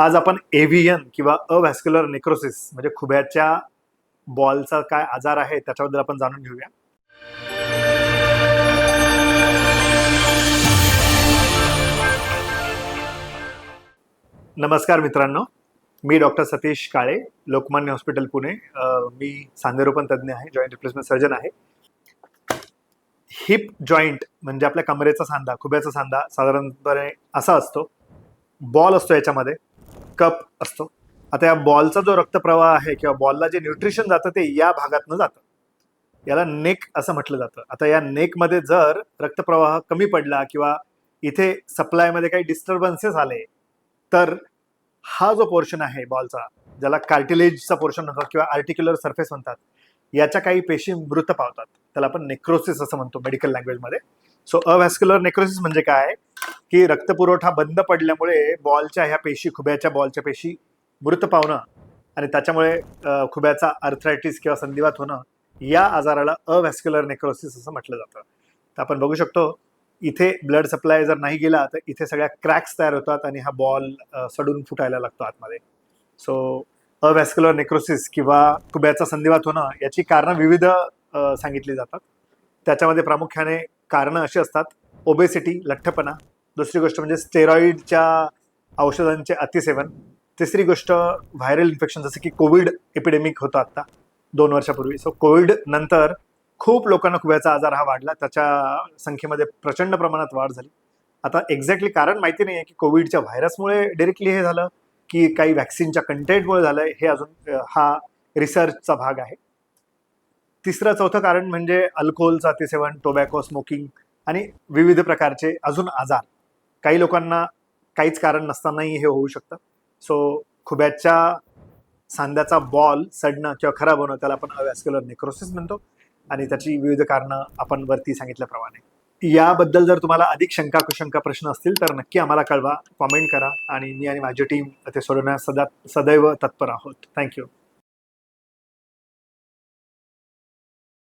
आज आपण एव्हियन किंवा अव्हॅस्क्युलर नेक्रोसिस म्हणजे खुब्याच्या बॉलचा काय आजार आहे त्याच्याबद्दल आपण जाणून घेऊया. नमस्कार मित्रांनो. मी डॉक्टर सतीश काळे लोकमान्य हॉस्पिटल पुणे. मी सांधेरोपण तज्ज्ञ आहे जॉईंट रिप्लेसमेंट सर्जन आहे. हिप जॉईंट म्हणजे आपल्या कमरेचा सांधा खुब्याचा सांधा साधारणपणे असा असतो. बॉल असतो याच्यामध्ये. कप असतो. आता या बॉलचा जो रक्तप्रवाह आहे किंवा बॉलला जे न्यूट्रिशन जातं ते या भागातनं जातं. याला नेक असं म्हटलं जातं. आता या नेकमध्ये जर रक्तप्रवाह कमी पडला किंवा इथे सप्लायमध्ये काही डिस्टर्बन्सेस आले तर हा जो पोर्शन आहे बॉलचा ज्याला कार्टिलेजचा पोर्शन म्हणतात किंवा आर्टिक्युलर सरफेस म्हणतात याच्या काही पेशी मृत पावतात. त्याला आपण नेक्रोसिस असं म्हणतो मेडिकल लँग्वेजमध्ये सो अव्हॅस्क्युलर नेक्रोसिस म्हणजे काय? की रक्तपुरवठा बंद पडल्यामुळे बॉलच्या ह्या पेशी खुब्याच्या बॉलच्या पेशी मृत पावणं आणि त्याच्यामुळे खुब्याचा अर्थरायटिस किंवा संधिवात होणं या आजाराला अव्हॅस्क्युलर नेक्रोसिस असं म्हटलं जातं. तर आपण बघू शकतो इथे ब्लड सप्लाय जर नाही गेला तर इथे सगळ्या क्रॅक्स तयार होतात आणि हा बॉल सडून फुटायला लागतो आतमध्ये. सो अव्हॅस्क्युलर नेक्रोसिस किंवा खुब्याचा संधिवात होणं याची कारणं विविध सांगितली जातात. त्याच्यामध्ये प्रामुख्याने कारणं अशी असतात. ओबेसिटी लठ्ठपणा. दुसरी गोष्ट म्हणजे स्टेरॉईडच्या औषधांचे अतिसेवन. तिसरी गोष्ट व्हायरल इन्फेक्शन जसं की कोविड एपिडेमिक होतं आत्ता दोन वर्षापूर्वी. सो कोविड नंतर खूप लोकांना खुब्याचा आजार हा वाढला. त्याच्या संख्येमध्ये प्रचंड प्रमाणात वाढ झाली. आता एक्झॅक्टली कारण माहिती नाही आहे की कोविडच्या व्हायरसमुळे डिरेक्टली हे झालं की काही व्हॅक्सिनच्या कंटेंटमुळे झालं हे अजून हा रिसर्चचा भाग आहे. तिसरं चौथं कारण म्हणजे अल्कोहोलचं सेवन टोबॅको स्मोकिंग आणि विविध प्रकारचे अजून आजार. काही लोकांना काहीच कारण नसतानाही हे होऊ शकतं. सो खुब्याच्या सांध्याचा बॉल सडणं किंवा खराब होणं त्याला आपण अवॅस्क्युलर नेक्रोसिस म्हणतो आणि त्याची विविध कारणं आपण वरती सांगितल्याप्रमाणे. याबद्दल जर तुम्हाला अधिक शंका कुशंका प्रश्न असतील तर नक्की आम्हाला कळवा कॉमेंट करा आणि मी आणि माझी टीम ते सोडवण्यास सदा सदैव तत्पर आहोत. थँक्यू